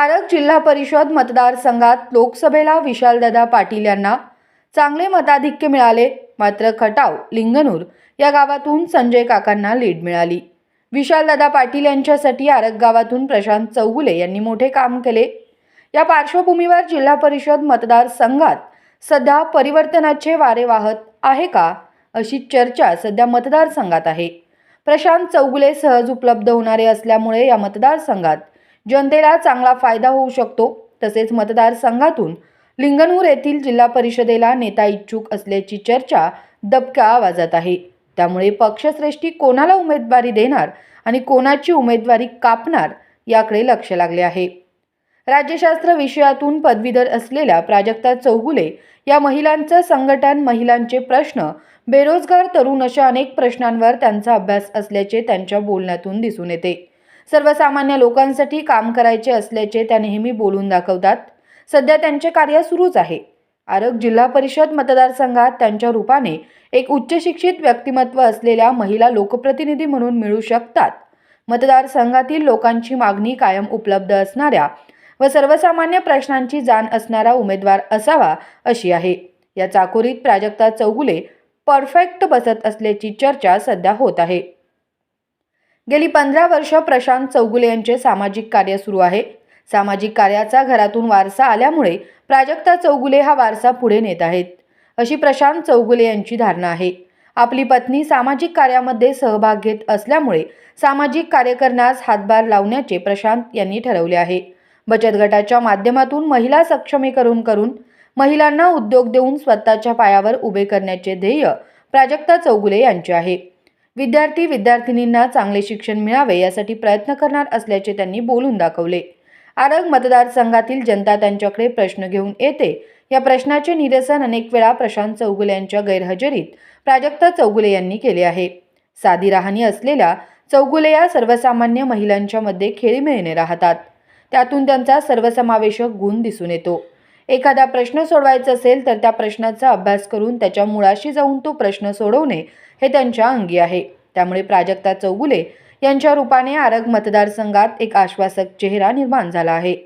आरग जिल्हा परिषद मतदारसंघात लोकसभेला विशालदादा पाटील यांना चांगले मताधिक्य मिळाले मात्र खटाव लिंगनूर या गावातून संजय काकांना लीड मिळाली. विशालदादा पाटील यांच्यासाठी आरग गावातून प्रशांत चौगुले यांनी मोठे काम केले. या पार्श्वभूमीवर जिल्हा परिषद मतदारसंघात सध्या परिवर्तनाचे वारे वाहत आहे का अशी चर्चा सध्या मतदारसंघात आहे. प्रशांत चौगुले सहज उपलब्ध होणारे असल्यामुळे या मतदारसंघात जनतेला चांगला फायदा होऊ शकतो. तसेच मतदारसंघातून लिंगणूर येथील जिल्हा परिषदेला नेता इच्छुक असल्याची चर्चा दबक्या आवाजात आहे. त्यामुळे पक्षश्रेष्ठी कोणाला उमेदवारी देणार आणि कोणाची उमेदवारी कापणार याकडे लक्ष लागले आहे. राज्यशास्त्र विषयातून पदवीधर असलेल्या प्राजक्ता चौगुले या महिलांचं संघटन महिलांचे प्रश्न बेरोजगार तरुण अशा अनेक प्रश्नांवर त्यांचा अभ्यास असल्याचे त्यांच्या बोलण्यातून दिसून येते. सर्वसामान्य लोकांसाठी काम करायचे असल्याचे त्या नेहमी बोलून दाखवतात. सध्या त्यांचे कार्य सुरूच आहे. आरग जिल्हा परिषद मतदारसंघात त्यांच्या रूपाने एक उच्च शिक्षित व्यक्तिमत्व असलेल्या महिला लोकप्रतिनिधी म्हणून मिळू शकतात. मतदारसंघातील लोकांची मागणी कायम उपलब्ध असणाऱ्या व सर्वसामान्य प्रश्नांची जाण असणारा उमेदवार असावा अशी आहे. या चाकोरीत प्राजक्ता चौगुले परफेक्ट बसत असल्याची चर्चा सध्या होत आहे. गेली पंधरा वर्ष प्रशांत चौगुले यांचे सामाजिक कार्य सुरू आहे. सामाजिक कार्याचा घरातून वारसा आल्यामुळे प्राजक्ता चौगुले हा वारसा पुढे नेत आहेत. अशी प्रशांत चौगुले यांची धारणा आहे. आपली पत्नी सामाजिक कार्यामध्ये सहभाग घेत असल्यामुळे सामाजिक कार्य करण्यास हातभार लावण्याचे प्रशांत यांनी ठरवले आहे. बचत गटाच्या माध्यमातून महिला सक्षमीकरण करून महिलांना उद्योग देऊन स्वतःच्या पायावर उभे करण्याचे ध्येय प्राजक्ता चौगुले यांचे आहे. विद्यार्थी विद्यार्थिनींना चांगले शिक्षण मिळावे यासाठी प्रयत्न करणार असल्याचे त्यांनी बोलून दाखवले. आरग मतदारसंघातील जनता त्यांच्याकडे प्रश्न घेऊन येते. या प्रश्नाचे निरसन अनेक वेळा प्रशांत चौगुले यांच्या गैरहजेरीत प्राजक्ता चौगुले यांनी केले आहे. साधी राहणी असलेल्या चौगुले या सर्वसामान्य महिलांच्या मध्ये खेळीमेळीने राहतात. त्यातून त्यांचा सर्वसमावेशक गुण दिसून येतो. एखादा प्रश्न सोडवायचा असेल तर त्या प्रश्नाचा अभ्यास करून त्याच्या मुळाशी जाऊन तो प्रश्न सोडवणे हे त्यांच्या अंगी आहे. त्यामुळे प्राजक्ता चौगुले यांच्या रूपाने आरग मतदारसंघात एक आश्वासक चेहरा निर्माण झाला आहे.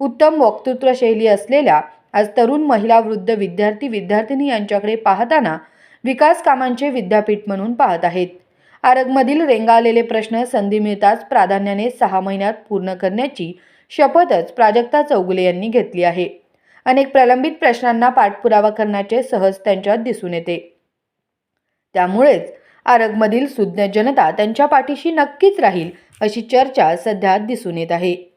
उत्तम वक्तृत्व शैली असलेल्या आज तरुण महिला वृद्ध विद्यार्थी विद्यार्थिनी यांच्याकडे पाहताना विकास कामांचे विद्यापीठ म्हणून पाहत आहेत. आरगमधील रेंगाळलेले प्रश्न संधी मिळताच प्राधान्याने सहा महिन्यात पूर्ण करण्याची शपथच प्राजक्ता चौगुले यांनी घेतली आहे. अनेक प्रलंबित प्रश्नांना पाठपुरावा करण्याचे सहज त्यांच्यात दिसून येते. त्यामुळेच आरगमधील सुज्ञ जनता त्यांच्या पाठीशी नक्कीच राहील अशी चर्चा सध्या दिसून येत आहे.